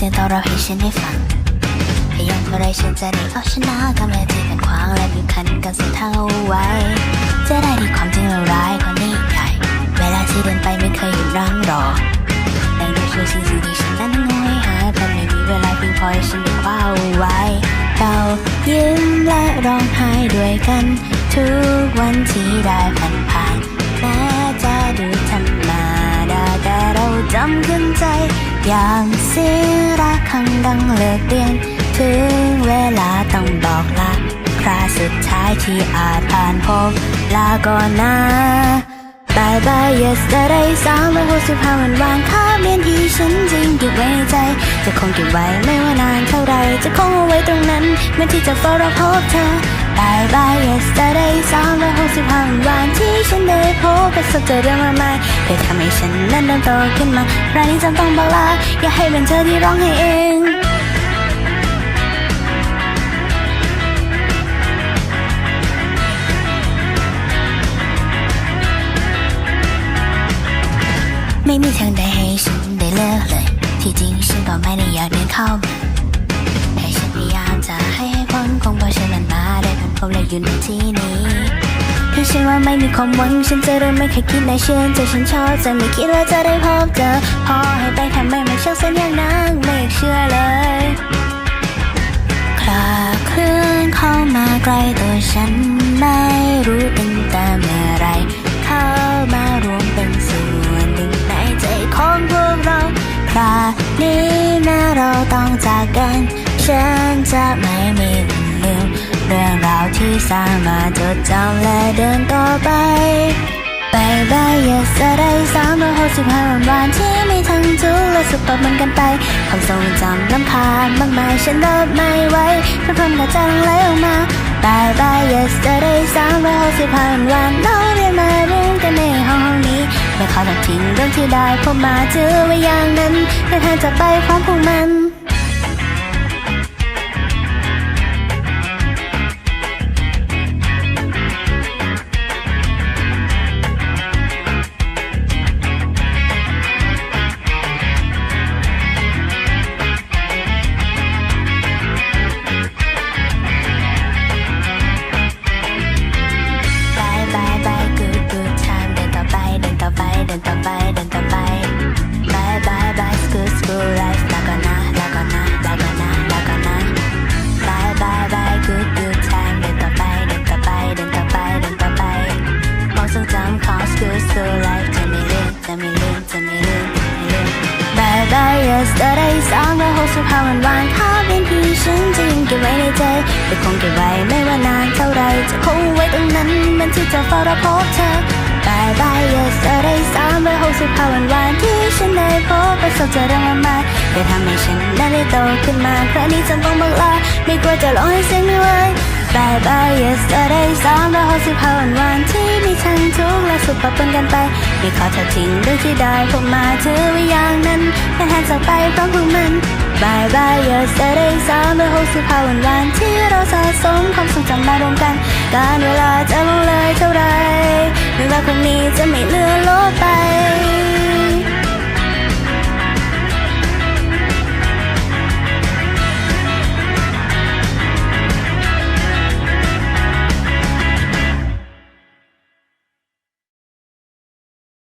เสียงตอบรับให้ฉันได้ฟังพยายามเมื่อไรฉันจะได้เอาชนะกำลังที่กันขวางและบีบคั้นกันเส้นทางเอาไว้ จะได้ที่ความจริงเราร้ายกว่านี้ใหญ่เวลาที่เดินไปไม่เคยหยุดรั้งรอในดูช่วยสิ่งสิ่งที่ฉันนั้นงอยหาแต่ไม่มีเวลาเพียงพอให้ฉันได้คว้าเอาไว้ เรายิ้มและร้องไห้ด้วยกัน ทุกวันที่ได้ผ่านผ่าน ความขึ้นใจ อย่างเสียรักครั้งดังเลิกเรียน ถึงเวลาต้องบอกลาคราสุดท้ายที่อาจผ่านพบลาก่อนนะายบาย yesterday สามร้อยหกสิบห้าวันวานค่าเรียนที่ฉันจริงเก็บไว้ในใจ จะคงเก็บไว้ไม่ว่านานเท่าไร จะคงเอาไว้ตรงนั้นเมื่อที่จะเฝ้ารอพบเธอบายบาย yesterday สามร้อยหกสิบห้าวันวานที่ฉันได้พบประสบเจอเรื่องมากมายเพื่อทำให้ฉันนั้นเดินโตขึ้นมาคราวนี้จำต้องบอกลาอย่าให้เป็นเธอที่ร้องให้เอง ไม่มีทางใดให้ฉันได้เลิกเลย ที่จริงฉันก็ไม่ได้อยากเดินเข้ามาแต่ฉันพยายามจะให้ผลคงเพราะฉันมันมาได้พันพบและอยู่ในที่นี้ถ้าฉันว่าไม่มีความหวังฉันจะเริ่มไม่เคยคิดในเชื่อใจฉันชอบจะไม่คิดว่าจะได้พบเจอพอให้ไปทำไมม่เชื่อเส้นอย่างนั้นไม่เชื่อเลยคลาเคลื่อนเข้ามาใกล้ตัวฉัน นี้แม้เราต้องจากกัน ฉันจะไม่มีวันลืมเรื่องราวที่สร้างมาจดจำและเดินต่อไปบายบาย yesterday สามร้อยหกสิบห้าวันวานที่มีทั้งทุกข์และสุขปนกันไปความทรงจำลำพานมากมายฉันรับไม่ไหวเพราะความกระจังไหลออกมาบายบาย yesterday สามร้อยหกสิบห้าวันวาน ไม่ขอตัดทิ้งเรื่องที่ได้พบมาเจอไว้อย่างนั้นแต่ถ้าจะไปพร้อมพวกมัน สองร้อยหกสิบห้าวันวานถ้าเป็นพี่ฉันจะยังเก็บไว้ในใจจะคงเก็บไว้ไม่ว่านานเท่าไรจะคงไว้ตรงนั้นมันที่จะเฝ้ารอพบเธอบายบายเยอะสไลสามร้อยหกสิบห้าวันวานที่ฉันได้พบประสบเจอเรื่องมากมายได้ทำให้ฉันนั้นได้โตขึ้นมาครั้งนี้จำต้องบอกลาไม่กลัวจะร้องให้เสียงไม่ไหวบาย บาย yesterday สามร้อยหกสิบห้าวันวานที่มีทั้งทุกข์และสุขปะปนกันไปไม่ขอทอดทิ้งเรื่องที่ได้พบมาถือไว้อย่างนั้นและแทนจากไปพร้อมพวกมันบายบาย yesterday สามร้อยหกสิบห้าวันวานที่เราสะสมความทรงจำมารวมกัน การเวลาจะล่วงเลยเท่าไรเรื่องราวครั้งนี้จะไม่เลือนลบ